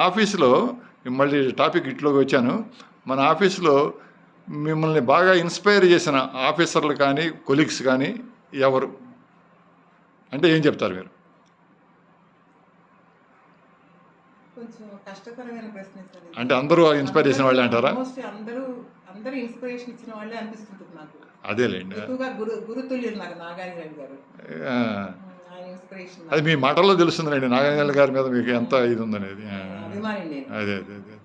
ఆఫీసులో మళ్ళీ టాపిక్ ఇట్లోకి వచ్చాను. మన ఆఫీసులో మిమ్మల్ని బాగా ఇన్స్పైర్ చేసిన ఆఫీసర్లు కానీ కొలీగ్స్ కానీ ఎవరు? అంటే ఏం చెప్తారు మీరు. అంటే అందరూ ఇన్స్పైర్ చేసిన వాళ్ళే అంటారా? ఆల్మోస్ట్ అందరూ అందరూ ఇన్స్పిరేషన్ ఇచ్చిన వాళ్ళే అనిపిస్తుంటుంది నాకు. అదేలేండి. గురు గురుతుల్యులు నాకు నాగార్జున గారు. అది మీ మాటల్లో తెలుస్తుందండి నాగేంద్ర గారి మీద మీకు ఎంత ఇది ఉందనేది. అదే అదే అదే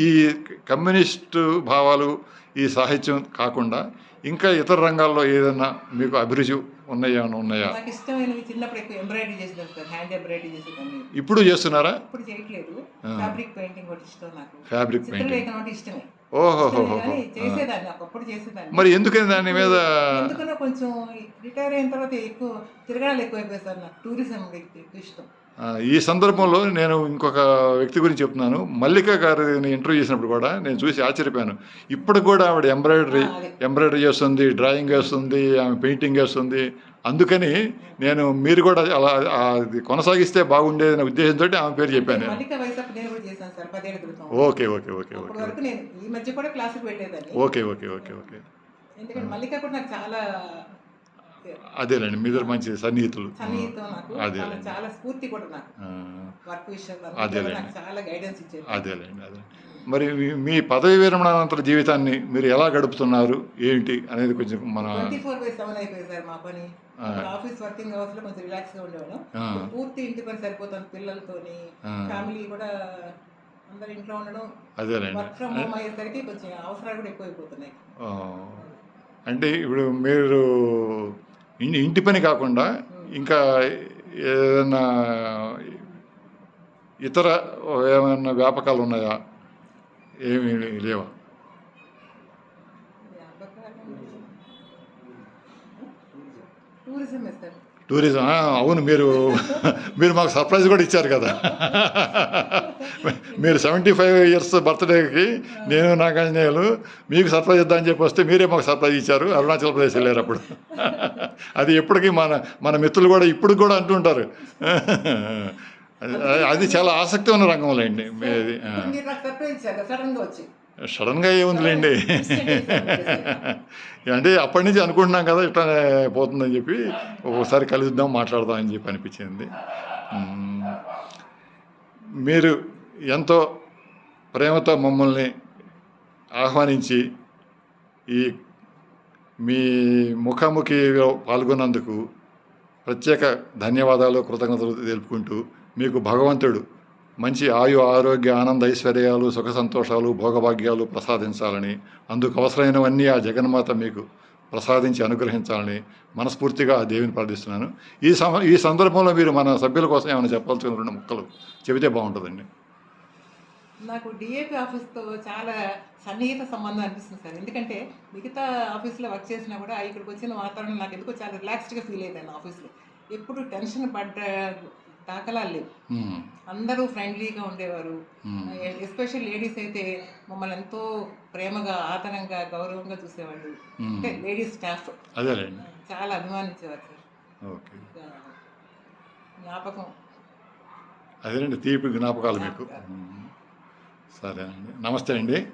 ఈ కమ్యూనిస్టు భావాలు ఈ సాహిత్యం కాకుండా ఇంకా ఇతర రంగాల్లో ఏదైనా మీకు అభిరుచి ఉన్నాయా ఉన్నాయా? ఇప్పుడు చేస్తున్నారా. Fabric painting fabric painting. చేసేదాన్ని ఒకప్పుడు చేసేదాన్ని. మరి ఎందుకని దాని మీద ఎందుకనో కొంచెం రిటైర్ అయిన తర్వాత ఎక్కువ తిరగాలి ఎక్కువైపోయి సార్ నాకు టూరిజం ఇష్టం. ఈ సందర్భంలో నేను ఇంకొక వ్యక్తి గురించి చెప్తున్నాను. మల్లిక గారిని ఇంటర్వ్యూ చేసినప్పుడు కూడా నేను చూసి ఆశ్చర్యపోయాను. ఇప్పుడు కూడా ఆవిడ ఎంబ్రాయిడరీ. ఎంబ్రాయిడరీ చేస్తుంది డ్రాయింగ్ వేస్తుంది ఆమె పెయింటింగ్ వేస్తుంది అందుకని నేను మీరు కూడా అలా కొనసాగిస్తే బాగుండేది అనే ఉద్దేశంతో ఆమె పేరు చెప్పాను okay okay okay okay okay. Okay okay okay అదేలేండి మీ ఇద్దరు మంచి సన్నిహితులు. అదేలేండి. అదేలేండి. అదే మరి మీ- మీ పదవి విరమణానంతర జీవితాన్ని మీరు ఎలా గడుపుతున్నారు? ఏంటి? అనేది కొంచెం మన ఆఫీస్ వర్కింగ్ అవర్స్లో కొంచెం రిలాక్స్గా ఉండేవాళ్ళం. పూర్తి ఇంటి పని సరిపోతుంది పిల్లలతోని. ఫ్యామిలీ కూడా అందరు ఇంట్లో ఉండడం వర్క్ ఫ్రమ్ హోమ్ అయ్యేసరికి కొంచెం అవసరాలు కూడా ఎక్కువైపోతున్నాయి. అంటే ఇప్పుడు మీరు ఇంటి పని కాకుండా ఇంకా ఏదైనా ఇతర ఏమైనా వ్యాపకాలు ఉన్నాయా? ఏమీ లేవా? టూరిజం అవును మీరు మీరు మాకు సర్ప్రైజ్ కూడా ఇచ్చారు కదా. మీరు సెవెంటీ ఫైవ్ ఇయర్స్ బర్త్డేకి నేను నాగాంజనేయులు మీకు సర్ప్రైజ్ ఇద్దామని చెప్పి వస్తే మీరే మాకు సర్ప్రైజ్ ఇచ్చారు. అరుణాచల్ ప్రదేశ్ వెళ్ళారు అప్పుడు. అది ఎప్పటికీ మన మన మిత్రులు కూడా ఇప్పుడు కూడా అంటుంటారు అది- చాలా ఆసక్తి ఉన్న రంగంలేండి మీది సడన్గా ఏముందిలేండి? అంటే అప్పటి నుంచి అనుకుంటున్నాం కదా ఇట్లా పోతుందని చెప్పి ఒక్కోసారి కలుద్దాం మాట్లాడదాం అని చెప్పి అనిపించింది. మీరు ఎంతో ప్రేమతో మమ్మల్ని ఆహ్వానించి ఈ మీ ముఖాముఖిలో పాల్గొన్నందుకు ప్రత్యేక ధన్యవాదాలు కృతజ్ఞతలు తెలుపుకుంటూ మీకు భగవంతుడు మంచి ఆయు ఆరోగ్య ఆనంద ఐశ్వర్యాలు సుఖ సంతోషాలు భోగభాగ్యాలు ప్రసాదించాలని అందుకు అవసరమైనవన్నీ ఆ జగన్మాత మీకు ప్రసాదించి అనుగ్రహించాలని మనస్ఫూర్తిగా ఆ దేవిని ప్రార్థిస్తున్నాను. ఈ సమ ఈ సందర్భంలో మీరు మన సభ్యుల కోసం ఏమైనా చెప్పాల్సిన రెండు ముక్కలు చెబితే బాగుంటుందండి. నాకు డిఏపి ఆఫీస్తో చాలా సన్నిహిత సంబంధం అనిపిస్తుంది సార్. ఎందుకంటే మిగతా ఆఫీస్లో వర్క్ చేసినా కూడా ఇక్కడికి వచ్చిన వాతావరణం నాకు ఎందుకో చాలా రిలాక్స్డ్గా ఫీల్ అయ్యాను ఆఫీస్లో. ఎప్పుడు టెన్షన్ పడ్డ దాఖలాలు లేవు. అందరూ ఫ్రెండ్లీగా ఉండేవారు. ఎస్పెషల్ లేడీస్ అయితే మమ్మల్ని ఎంతో ప్రేమగా ఆదరంగా గౌరవంగా చూసేవాళ్ళు. అంటే లేడీస్ స్టాఫ్. చాలా అభిమానించేవారు సార్. ఓకే. జ్ఞాపకం. అదేనండి తీపి జ్ఞాపకాలు మీకు. సరే అండి. నమస్తే అండి.